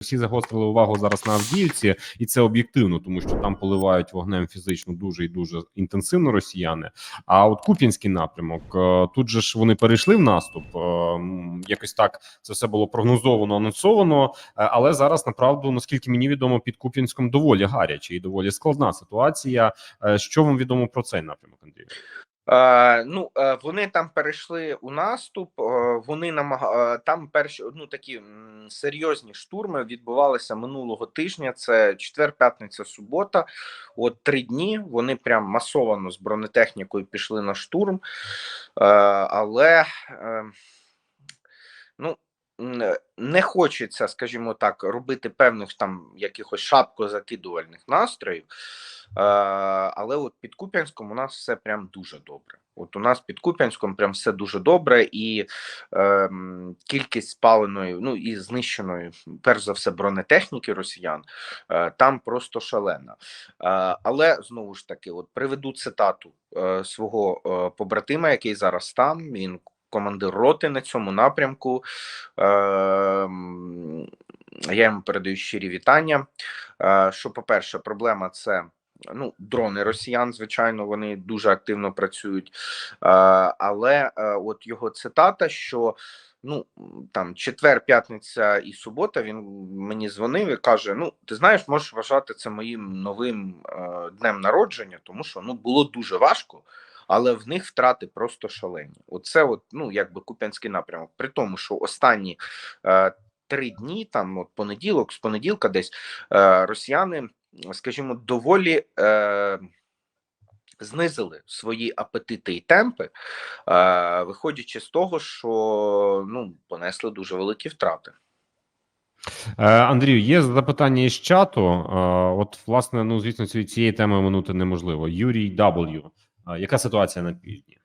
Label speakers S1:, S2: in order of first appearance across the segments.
S1: всі загострили увагу зараз на Авдіївці, і це об'єктивно, тому що там поливають вогнем фізично дуже і дуже інтенсивно росіяни. А от Куп'янський напрямок е, тут же ж вони перейшли в наступ. е, Якось так це все було прогнозовано, анонсовано. е, Але зараз направду, наскільки мені відомо, під Куп'янськом доволі гаряче і доволі складна ситуація. Що вам відомо про цей напрямок, Андрій?
S2: Е, ну, е, вони там перейшли у наступ. е, Вони намага... там перші ну такі серйозні штурми відбувалися минулого тижня. Це четвер, п'ятниця, субота. От три дні вони прям масовано з бронетехнікою пішли на штурм. Але е, ну. м, Не хочеться, скажімо так, робити певних там якихось шапкозакидувальних настроїв. Е, але от під Куп'янськом у нас все прям дуже добре. От у нас під Куп'янськом прям все дуже добре, і е, кількість спаленої, ну і знищеної, перш за все, бронетехніки росіян е, там просто шалена. Е, але знову ж таки, от приведу цитату е, свого е, побратима, який зараз там. Він командир роти на цьому напрямку. Е, я йому передаю щирі вітання. Е, що, по-перше, проблема це ну, дрони росіян, звичайно, вони дуже активно працюють. Е, але е, от його цитата, що ну там четвер, п'ятниця і субота, він мені дзвонив і каже: Ну, ти знаєш, можеш вважати це моїм новим днем народження, тому що ну було дуже важко. Але в них втрати просто шалені. Оце, от, ну якби Куп'янський напрямок. При тому, що останні е, три дні, там от понеділок, з понеділка, десь е, росіяни, скажімо, доволі е, знизили свої апетити і темпи, е, виходячи з того, що ну понесли дуже великі втрати.
S1: Е, Андрію, є запитання із чату. Е, От, власне, ну звісно, ці- цієї теми оминути неможливо. Юрій W. Яка ситуація на півдні?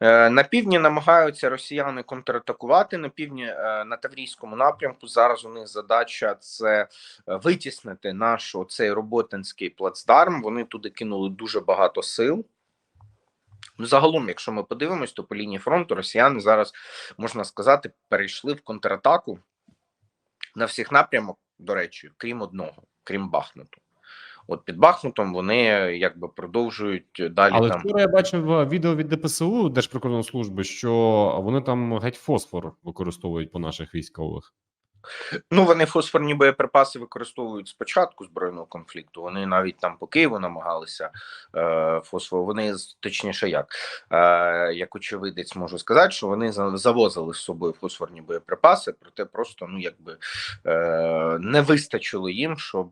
S2: Е, На півдні намагаються росіяни контратакувати. На півдні е, на Таврійському напрямку зараз у них задача це е, витіснити наш оцей роботинський плацдарм. Вони туди кинули дуже багато сил. Ну, Загалом, якщо ми подивимось, то по лінії фронту росіяни зараз можна сказати перейшли в контратаку на всіх напрямок, до речі, крім одного, крім Бахмуту. От під Бахмутом вони якби продовжують далі
S1: Але
S2: там.
S1: вчора я бачив е, відео від ДПСУ Держприкордонслужби, що вони там геть фосфор використовують по наших військових.
S2: Ну, вони фосфорні боєприпаси використовують спочатку збройного конфлікту. Вони навіть там по Києву намагалися е, фосфор. Вони точніше, як е, як очевидець можу сказати, що вони завозили з собою фосфорні боєприпаси, проте просто ну якби е, не вистачило їм, щоб.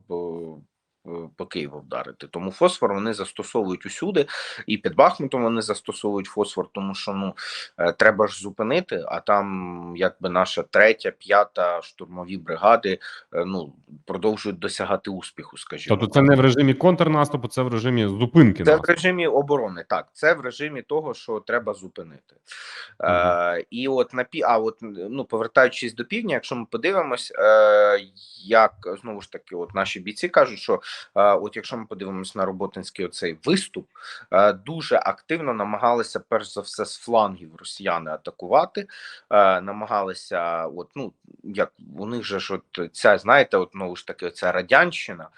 S2: Е, По Києву вдарити, тому фосфор вони застосовують усюди, і під Бахмутом вони застосовують фосфор, тому що ну е, треба ж зупинити. А там, якби наша третя, п'ята штурмові бригади е, ну продовжують досягати успіху. Скажімо,
S1: Тобто, це не в режимі контрнаступу, це в режимі зупинки.
S2: це в режимі оборони. Так, це в режимі того, що треба зупинити. Е, і от на пі... а от ну повертаючись до півдня, якщо ми подивимось, е, як знову ж таки, от наші бійці кажуть, що от якщо ми подивимось на роботинський оцей виступ, дуже активно намагалися перш за все з флангів росіяни атакувати, намагалися, от ну як у них же ж от ця знаєте, от знову ж таки, ця радянщина.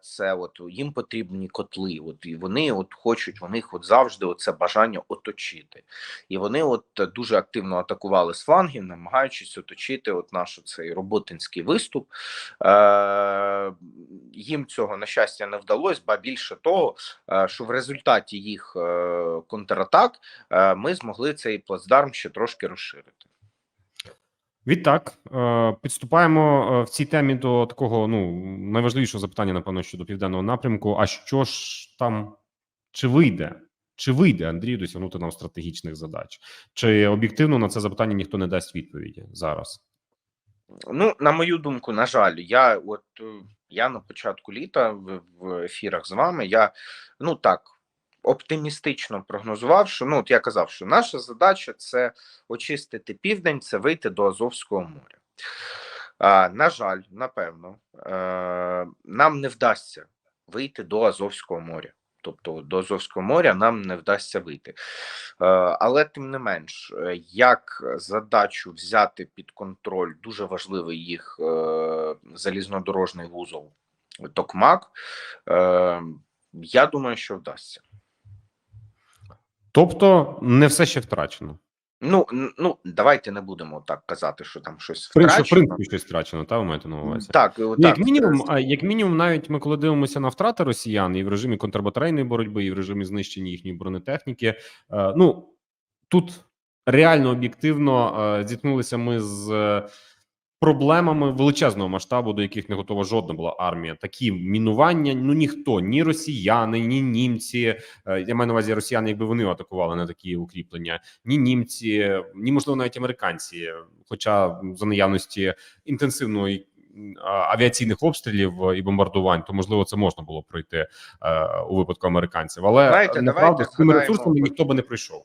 S2: Це от їм потрібні котли. От і вони от хочуть, у от завжди оце бажання оточити. І вони от дуже активно атакували з флангів, намагаючись оточити от наш цей роботинський виступ. Е, їм цього на щастя не вдалося, ба більше того, е, що в результаті їх е, контратак е, ми змогли цей плацдарм ще трошки розширити.
S1: Відтак, підступаємо в цій темі до такого ну найважливішого запитання, напевно, щодо південного напрямку. А що ж там чи вийде? Чи вийде Андрій досягнути нам стратегічних задач? Чи об'єктивно на це запитання ніхто не дасть відповіді зараз?
S2: Ну, на мою думку, на жаль, я от я на початку літа в, ефірах з вами. Я ну так оптимістично прогнозував, що ну от я казав, що наша задача це очистити південь, це вийти до Азовського моря. А, на жаль, напевно, е, нам не вдасться вийти до Азовського моря. Тобто до Азовського моря нам не вдасться вийти. Е, Але тим не менш, е, як задачу взяти під контроль дуже важливий їх е, залізнодорожний вузол Токмак, я думаю, що вдасться.
S1: Тобто, не все ще втрачено.
S2: Ну, ну давайте не будемо так казати, що там щось
S1: В принципі, в принципі щось втрачено, та ви маєте на увазі.
S2: Так,
S1: Ну,
S2: так,
S1: як мінімум, а як мінімум, навіть ми коли дивимося на втрати росіян і в режимі контрбатарейної боротьби, і в режимі знищення їхньої бронетехніки. е, Ну тут реально об'єктивно е, зіткнулися ми з проблемами величезного масштабу, до яких не готова жодна була армія. Такі мінування. Ну ніхто, ні росіяни, ні німці. е, Я маю на увазі росіяни, якби вони атакували на такі укріплення, ні німці, ні можливо навіть американці. Хоча за наявності інтенсивної авіаційних обстрілів і бомбардувань, то можливо це можна було пройти е, у випадку американців, але
S2: Знаєте, давайте
S1: з цими ресурсами ніхто би не прийшов.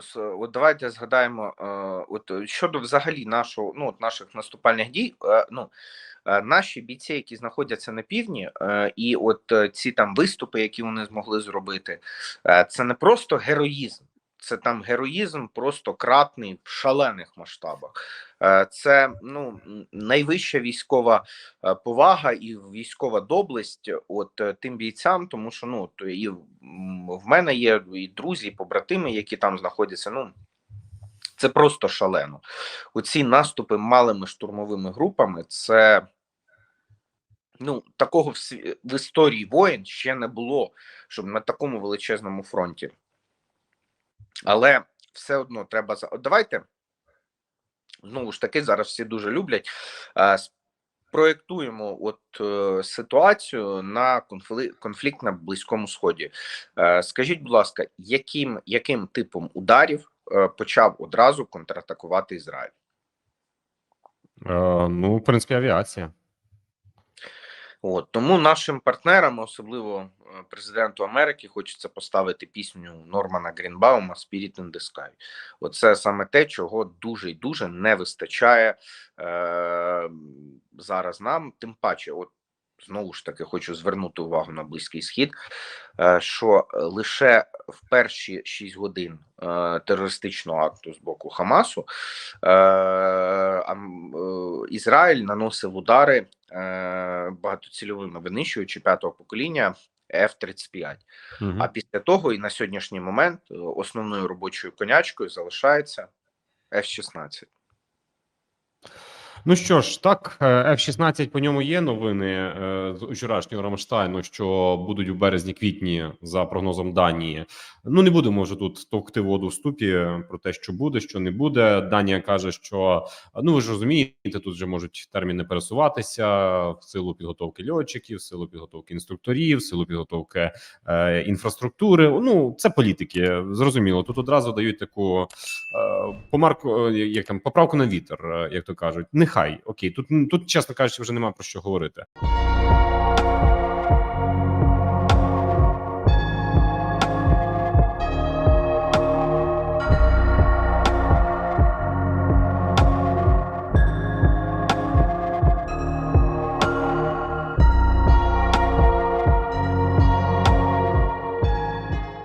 S2: С- От давайте згадаємо, е, от е, щодо взагалі нашого ну от наших наступальних дій. е, Ну е, наші бійці, які знаходяться на півдні, е, і от е, ці там виступи, які вони змогли зробити, е, це не просто героїзм, це там героїзм просто кратний в шалених масштабах. Е, Це ну найвища військова е, повага і військова доблесть от е, тим бійцям, тому що ну то і в мене є і друзі, і побратими, які там знаходяться. Ну це просто шалено. Оці наступи малими штурмовими групами. Це ну такого в, в історії воєн ще не було, щоб на такому величезному фронті. Але все одно треба. Давайте знову ж таки зараз всі дуже люблять. Проєктуємо от е, ситуацію на конфлікт, конфлікт на Близькому Сході. Е, скажіть, будь ласка, яким, яким типом ударів е, почав одразу контратакувати Ізраїль?
S1: Е, ну, в принципі, авіація.
S2: От тому нашим партнерам, особливо е, президенту Америки, хочеться поставити пісню Нормана Грінбаума «Spirit in the Sky». Оце саме те, чого дуже і дуже не вистачає е, зараз нам. Тим паче, от знову ж таки хочу звернути увагу на близький схід, е, що лише в перші 6 годин е, терористичного акту з боку Хамасу е, ам- е, Ізраїль наносив удари е, багатоцільовими винищуючи п'ятого покоління F-35.
S1: Мгм.
S2: А після того і на сьогоднішній момент е, основною робочою конячкою залишається F-16.
S1: Ну що ж, так, е, F-16 по ньому є новини е, з вчорашнього Рамштайну, що будуть у березні-квітні за прогнозом Данії. Ну не будемо вже тут товкти воду в ступі про те, що буде, що не буде. Данія каже, що ну ви ж розумієте, тут вже можуть терміни пересуватися в силу підготовки льотчиків, в силу підготовки інструкторів, в силу підготовки е, інфраструктури. Ну це політики, зрозуміло. Тут одразу дають таку е, помарку, е, як там поправку на вітер, е, як то кажуть. Нехай окей, тут тут, чесно кажучи, вже нема про що говорити.